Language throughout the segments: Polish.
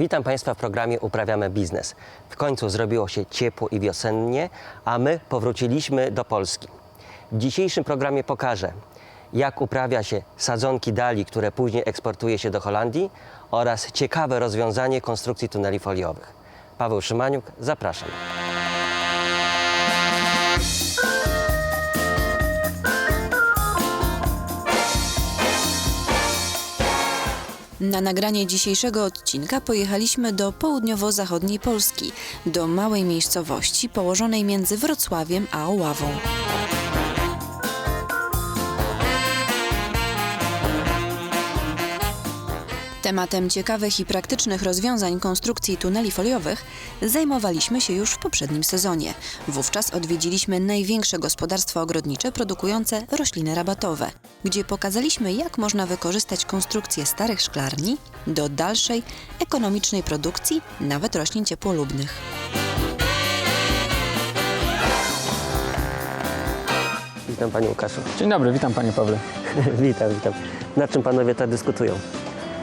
Witam Państwa w programie Uprawiamy Biznes. W końcu zrobiło się ciepło i wiosennie, a my powróciliśmy do Polski. W dzisiejszym programie pokażę, jak uprawia się sadzonki dali, które później eksportuje się do Holandii oraz ciekawe rozwiązanie konstrukcji tuneli foliowych. Paweł Szymaniuk, zapraszam. Na nagranie dzisiejszego odcinka pojechaliśmy do południowo-zachodniej Polski, do małej miejscowości położonej między Wrocławiem a Oławą. Tematem ciekawych i praktycznych rozwiązań konstrukcji tuneli foliowych zajmowaliśmy się już w poprzednim sezonie. Wówczas odwiedziliśmy największe gospodarstwo ogrodnicze produkujące rośliny rabatowe, gdzie pokazaliśmy, jak można wykorzystać konstrukcję starych szklarni do dalszej, ekonomicznej produkcji nawet roślin ciepłolubnych. Witam Panie Łukaszu. Dzień dobry, witam Panie Pawle. witam, witam. Nad czym Panowie tak dyskutują?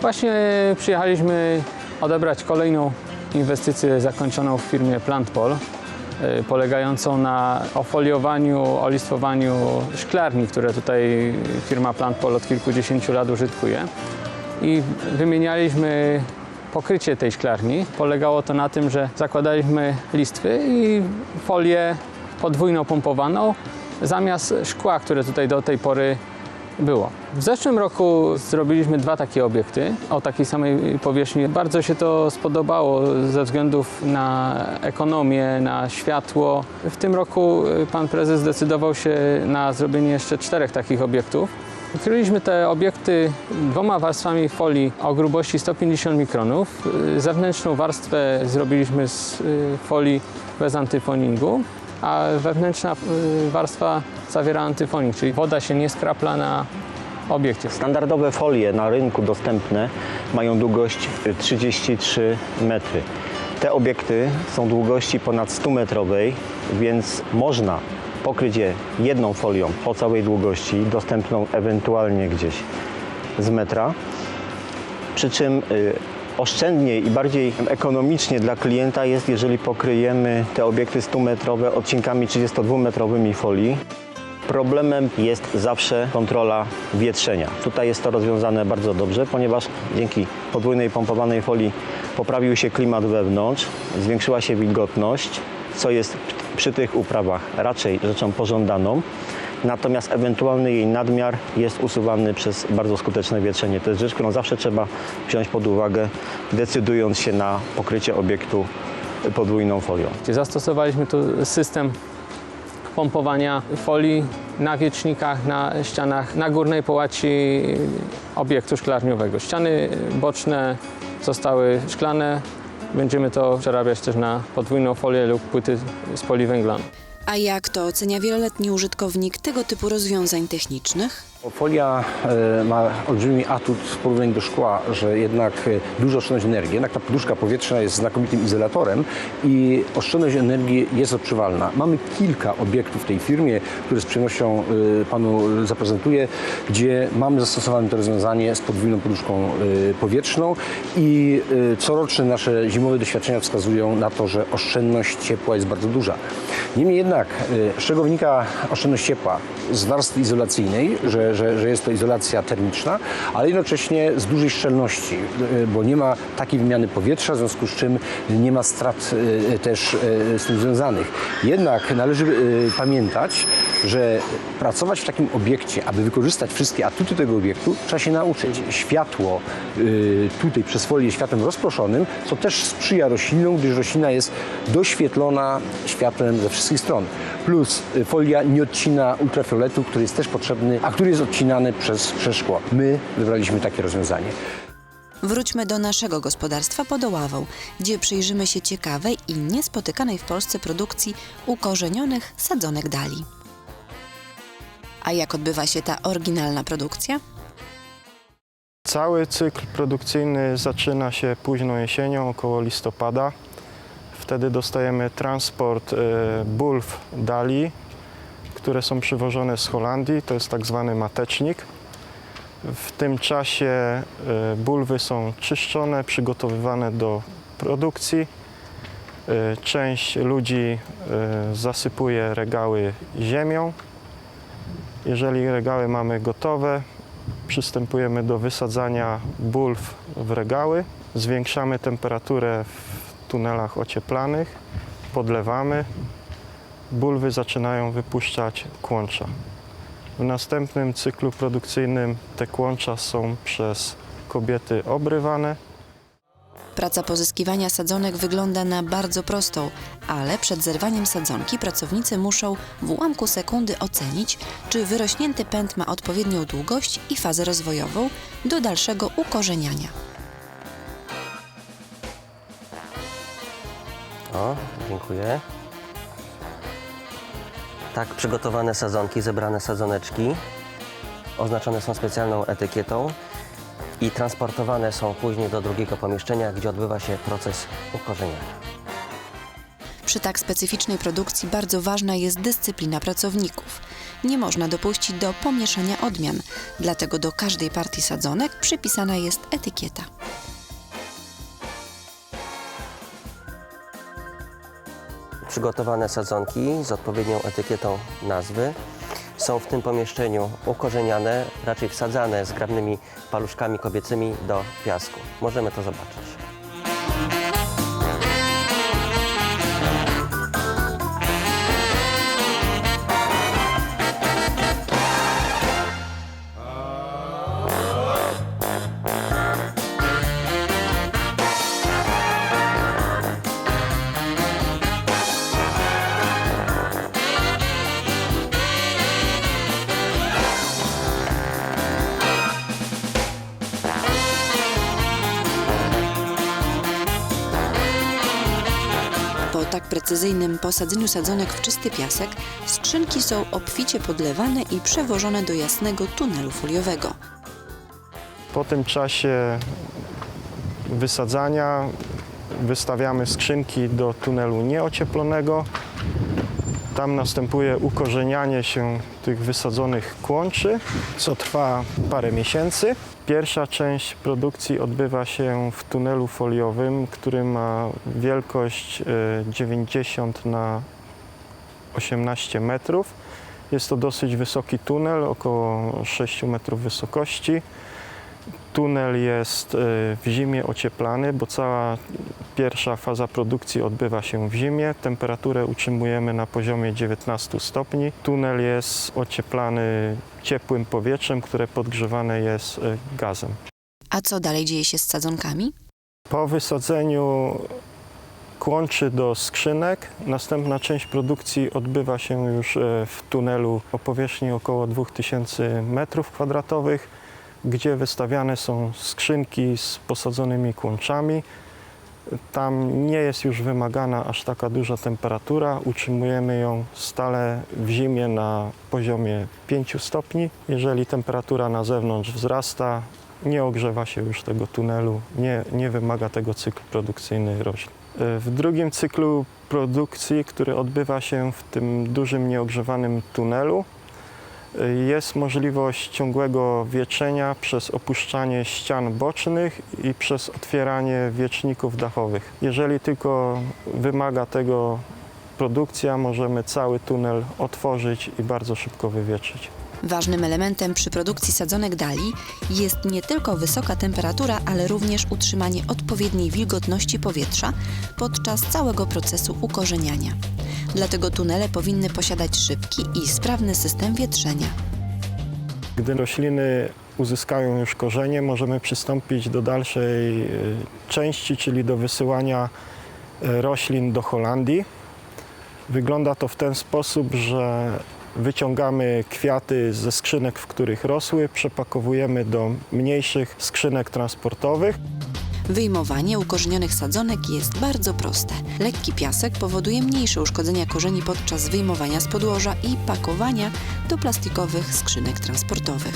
Właśnie przyjechaliśmy odebrać kolejną inwestycję zakończoną w firmie Plantpol, y, polegającą na ofoliowaniu, olistwowaniu szklarni, które tutaj firma Plantpol od kilkudziesięciu lat użytkuje. I wymienialiśmy pokrycie tej szklarni. Polegało to na tym, że zakładaliśmy listwy i folię podwójną pompowaną zamiast szkła, które tutaj do tej pory było. W zeszłym roku zrobiliśmy dwa takie obiekty o takiej samej powierzchni. Bardzo się to spodobało ze względów na ekonomię, na światło. W tym roku y, pan prezes zdecydował się na zrobienie jeszcze czterech takich obiektów. Kryliśmy te obiekty dwoma warstwami folii o grubości 150 mikronów. Y, Zewnętrzną warstwę zrobiliśmy z y, folii bez antyfoningu, a wewnętrzna y, warstwa zawiera antyfoning, czyli woda się nie skrapla na obiekcie. Standardowe folie na rynku dostępne mają długość 33 metry. Te obiekty są długości ponad 100 metrowej, więc można pokryć je jedną folią po całej długości, dostępną ewentualnie gdzieś z metra. Przy czym y, oszczędniej i bardziej ekonomicznie dla klienta jest, jeżeli pokryjemy te obiekty 100-metrowe odcinkami 32-metrowymi folii. Problemem jest zawsze kontrola wietrzenia. Tutaj jest to rozwiązane bardzo dobrze, ponieważ dzięki podwójnej pompowanej folii poprawił się klimat wewnątrz, zwiększyła się wilgotność, co jest przy tych uprawach raczej rzeczą pożądaną. Natomiast ewentualny jej nadmiar jest usuwany przez bardzo skuteczne wietrzenie. To jest rzecz, którą zawsze trzeba wziąć pod uwagę, decydując się na pokrycie obiektu podwójną folią. Zastosowaliśmy tu system pompowania folii na wiecznikach, na ścianach, na górnej połaci obiektu szklarniowego. Ściany boczne zostały szklane. Będziemy to przerabiać też na podwójną folię lub płyty z poliwęglanu. A jak to ocenia wieloletni użytkownik tego typu rozwiązań technicznych? Folia e, ma olbrzymi atut w porównaniu do szkła, że jednak e, dużo oszczędność energii. Jednak ta poduszka powietrzna jest znakomitym izolatorem i oszczędność energii jest odczuwalna. Mamy kilka obiektów w tej firmie, które z przyjemnością e, Panu zaprezentuję, gdzie mamy zastosowane to rozwiązanie z podwójną poduszką powietrzną i coroczne nasze zimowe doświadczenia wskazują na to, że oszczędność ciepła jest bardzo duża. Niemniej jednak, z czego wynika oszczędność ciepła? Z warstwy izolacyjnej, że, że, że jest to izolacja termiczna, ale jednocześnie z dużej szczelności, e, bo nie ma takiej wymiany powietrza, w związku z czym nie ma strat e, też e, z tym związanych. Jednak należy pamiętać, że pracować w takim obiekcie, aby wykorzystać wszystkie atuty tego obiektu, trzeba się nauczyć. Światło y, tutaj przez folię światłem rozproszonym, co też sprzyja roślinom, gdyż roślina jest doświetlona światłem ze wszystkich stron. Plus y, folia nie odcina ultrafioletu, który jest też potrzebny, a który jest odcinany przez, przez szkło. My wybraliśmy takie rozwiązanie. Wróćmy do naszego gospodarstwa pod Oławą, gdzie przyjrzymy się ciekawej i niespotykanej w Polsce produkcji ukorzenionych sadzonek dali. A jak odbywa się ta oryginalna produkcja? Cały cykl produkcyjny zaczyna się późną jesienią, około listopada. Wtedy dostajemy transport e, bulw dali, które są przywożone z Holandii. To jest tak zwany matecznik. W tym czasie e, bulwy są czyszczone, przygotowywane do produkcji. E, Część ludzi zasypuje regały ziemią. Jeżeli regały mamy gotowe, przystępujemy do wysadzania bulw w regały. Zwiększamy temperaturę w tunelach ocieplanych, podlewamy. Bulwy zaczynają wypuszczać kłącza. W następnym cyklu produkcyjnym te kłącza są przez kobiety obrywane. Praca pozyskiwania sadzonek wygląda na bardzo prostą, ale przed zerwaniem sadzonki pracownicy muszą w ułamku sekundy ocenić, czy wyrośnięty pęd ma odpowiednią długość i fazę rozwojową do dalszego ukorzeniania. O, dziękuję. Tak przygotowane sadzonki, zebrane sadzoneczki oznaczone są specjalną etykietą i transportowane są później do drugiego pomieszczenia, gdzie odbywa się proces ukorzeniania. Przy tak specyficznej produkcji bardzo ważna jest dyscyplina pracowników. Nie można dopuścić do pomieszania odmian, dlatego do każdej partii sadzonek przypisana jest etykieta. Przygotowane sadzonki z odpowiednią etykietą nazwy są w tym pomieszczeniu ukorzeniane, raczej wsadzane zgrabnymi paluszkami kobiecymi do piasku. Możemy to zobaczyć. Precyzyjnym posadzeniu sadzonek w czysty piasek, skrzynki są obficie podlewane i przewożone do jasnego tunelu foliowego. Po tym czasie wysadzania wystawiamy skrzynki do tunelu nieocieplonego. Tam następuje ukorzenianie się tych wysadzonych kłączy, co trwa parę miesięcy. Pierwsza część produkcji odbywa się w tunelu foliowym, który ma wielkość e, 90 na 18 metrów. Jest to dosyć wysoki tunel, około 6 metrów wysokości. Tunel jest e, w zimie ocieplany, bo cała pierwsza faza produkcji odbywa się w zimie. Temperaturę utrzymujemy na poziomie 19 stopni. Tunel jest ocieplany ciepłym powietrzem, które podgrzewane jest e, gazem. A co dalej dzieje się z sadzonkami? Po wysadzeniu kłączy do skrzynek, następna część produkcji odbywa się już e, w tunelu o powierzchni około 2000 m2, gdzie wystawiane są skrzynki z posadzonymi kłączami. Tam nie jest już wymagana aż taka duża temperatura. Utrzymujemy ją stale w zimie na poziomie 5 stopni. Jeżeli temperatura na zewnątrz wzrasta, nie ogrzewa się już tego tunelu, nie, nie wymaga tego cykl produkcyjny roślin. W drugim cyklu produkcji, który odbywa się w tym dużym nieogrzewanym tunelu, jest możliwość ciągłego wietrzenia przez opuszczanie ścian bocznych i przez otwieranie wieczników dachowych. Jeżeli tylko wymaga tego produkcja, możemy cały tunel otworzyć i bardzo szybko wywietrzyć. Ważnym elementem przy produkcji sadzonek dali jest nie tylko wysoka temperatura, ale również utrzymanie odpowiedniej wilgotności powietrza podczas całego procesu ukorzeniania. Dlatego tunele powinny posiadać szybki i sprawny system wietrzenia. Gdy rośliny uzyskają już korzenie, możemy przystąpić do dalszej e, części, czyli do wysyłania e, roślin do Holandii. Wygląda to w ten sposób, że wyciągamy kwiaty ze skrzynek, w których rosły, przepakowujemy do mniejszych skrzynek transportowych. Wyjmowanie ukorzenionych sadzonek jest bardzo proste. Lekki piasek powoduje mniejsze uszkodzenia korzeni podczas wyjmowania z podłoża i pakowania do plastikowych skrzynek transportowych.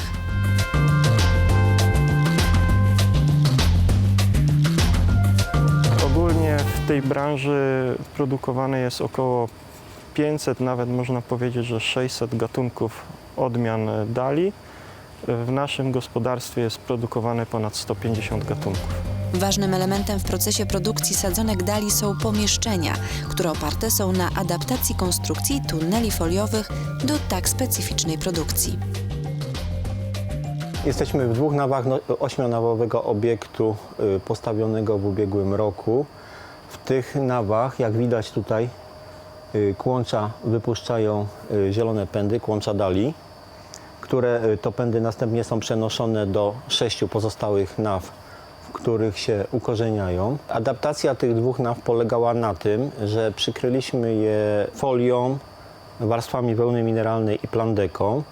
Ogólnie w tej branży produkowane jest około 500, nawet można powiedzieć, że 600 gatunków odmian dali. W naszym gospodarstwie jest produkowane ponad 150 gatunków. Ważnym elementem w procesie produkcji sadzonek dali są pomieszczenia, które oparte są na adaptacji konstrukcji tuneli foliowych do tak specyficznej produkcji. Jesteśmy w dwóch nawach no, ośmionawowego obiektu y, postawionego w ubiegłym roku. W tych nawach, jak widać tutaj, kłącza wypuszczają y, zielone pędy, kłącza dali, które y, to pędy następnie są przenoszone do sześciu pozostałych naw, w których się ukorzeniają. Adaptacja tych dwóch naw polegała na tym, że przykryliśmy je folią, warstwami wełny mineralnej i plandeką.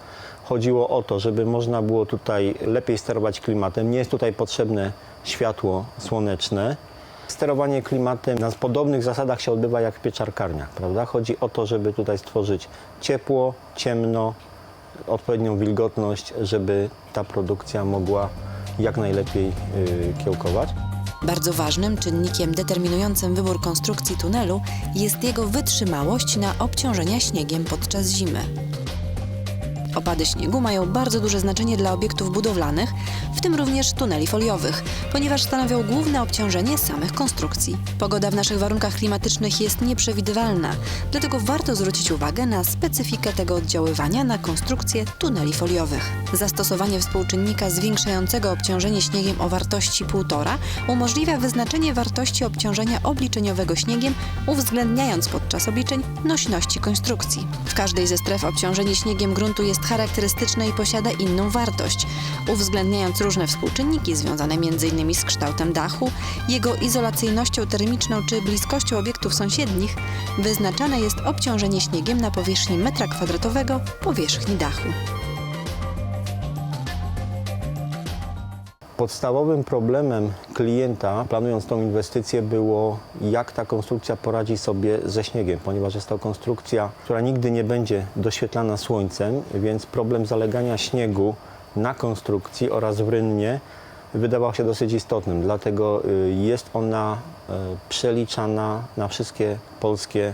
Chodziło o to, żeby można było tutaj lepiej sterować klimatem. Nie jest tutaj potrzebne światło słoneczne. Sterowanie klimatem na podobnych zasadach się odbywa jak w pieczarkarniach, prawda? Chodzi o to, żeby tutaj stworzyć ciepło, ciemno, odpowiednią wilgotność, żeby ta produkcja mogła jak najlepiej yy, kiełkować. Bardzo ważnym czynnikiem determinującym wybór konstrukcji tunelu jest jego wytrzymałość na obciążenia śniegiem podczas zimy. Opady śniegu mają bardzo duże znaczenie dla obiektów budowlanych, w tym również tuneli foliowych, ponieważ stanowią główne obciążenie samych konstrukcji. Pogoda w naszych warunkach klimatycznych jest nieprzewidywalna, dlatego warto zwrócić uwagę na specyfikę tego oddziaływania na konstrukcję tuneli foliowych. Zastosowanie współczynnika zwiększającego obciążenie śniegiem o wartości 1,5 umożliwia wyznaczenie wartości obciążenia obliczeniowego śniegiem, uwzględniając podczas obliczeń nośności konstrukcji. W każdej ze stref obciążenie śniegiem gruntu jest charakterystyczne i posiada inną wartość, uwzględniając różne współczynniki związane m.in. z kształtem dachu, jego izolacyjnością termiczną czy bliskością obiektów sąsiednich, wyznaczane jest obciążenie śniegiem na powierzchni metra kwadratowego powierzchni dachu. Podstawowym problemem klienta, planując tą inwestycję, było jak ta konstrukcja poradzi sobie ze śniegiem, ponieważ jest to konstrukcja, która nigdy nie będzie doświetlana słońcem, więc problem zalegania śniegu na konstrukcji oraz w rynnie wydawał się dosyć istotnym. Dlatego y, jest ona y, przeliczana na wszystkie polskie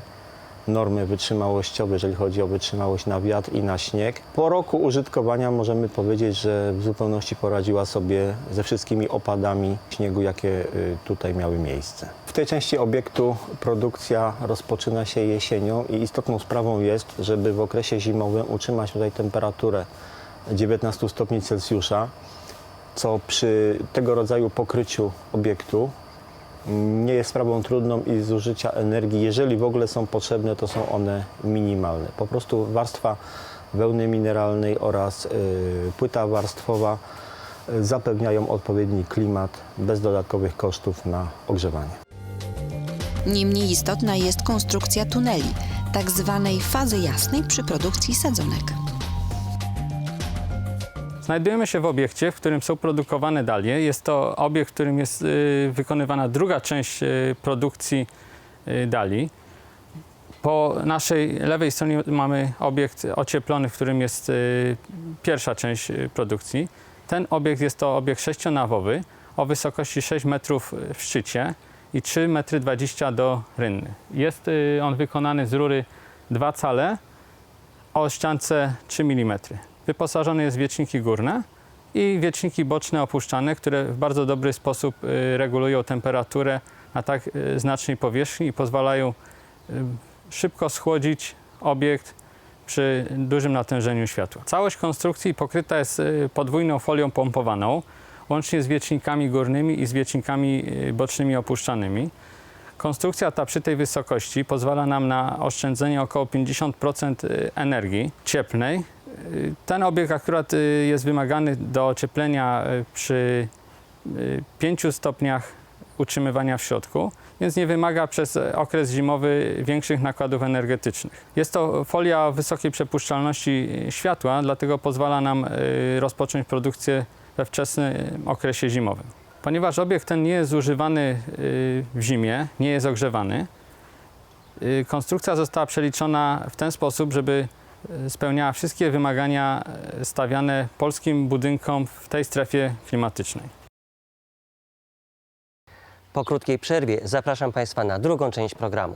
normy wytrzymałościowe, jeżeli chodzi o wytrzymałość na wiatr i na śnieg. Po roku użytkowania możemy powiedzieć, że w zupełności poradziła sobie ze wszystkimi opadami śniegu, jakie y, tutaj miały miejsce. W tej części obiektu produkcja rozpoczyna się jesienią i istotną sprawą jest, żeby w okresie zimowym utrzymać tutaj temperaturę 19 stopni Celsjusza, co przy tego rodzaju pokryciu obiektu nie jest sprawą trudną i zużycia energii, jeżeli w ogóle są potrzebne, to są one minimalne. Po prostu warstwa wełny mineralnej oraz y, płyta warstwowa y, zapewniają odpowiedni klimat bez dodatkowych kosztów na ogrzewanie. Niemniej istotna jest konstrukcja tuneli, tak zwanej fazy jasnej przy produkcji sadzonek. Znajdujemy się w obiekcie, w którym są produkowane dalie. Jest to obiekt, w którym jest y, wykonywana druga część y, produkcji y, dali. Po naszej lewej stronie mamy obiekt ocieplony, w którym jest y, pierwsza część y, produkcji. Ten obiekt jest to obiekt sześcionawowy o wysokości 6 metrów w szczycie i 3 metry 20 do rynny. Jest y, on wykonany z rury 2 cale o ściance 3 mm. Wyposażony jest w wieczniki górne i wieczniki boczne opuszczane, które w bardzo dobry sposób y, regulują temperaturę na tak y, znacznej powierzchni i pozwalają y, szybko schłodzić obiekt przy dużym natężeniu światła. Całość konstrukcji pokryta jest podwójną folią pompowaną, łącznie z wiecznikami górnymi i z wiecznikami bocznymi opuszczanymi. Konstrukcja ta przy tej wysokości pozwala nam na oszczędzenie około 50% energii cieplnej. Y, Ten obiekt akurat y, jest wymagany do ocieplenia y, przy y, 5 stopniach utrzymywania w środku, więc nie wymaga przez okres zimowy większych nakładów energetycznych. Jest to folia wysokiej przepuszczalności światła, dlatego pozwala nam y, rozpocząć produkcję we wczesnym okresie zimowym. Ponieważ obiekt ten nie jest używany y, w zimie, nie jest ogrzewany, y, konstrukcja została przeliczona w ten sposób, żeby y, spełniała wszystkie wymagania y, stawiane polskim budynkom w tej strefie klimatycznej. Po krótkiej przerwie zapraszam Państwa na drugą część programu.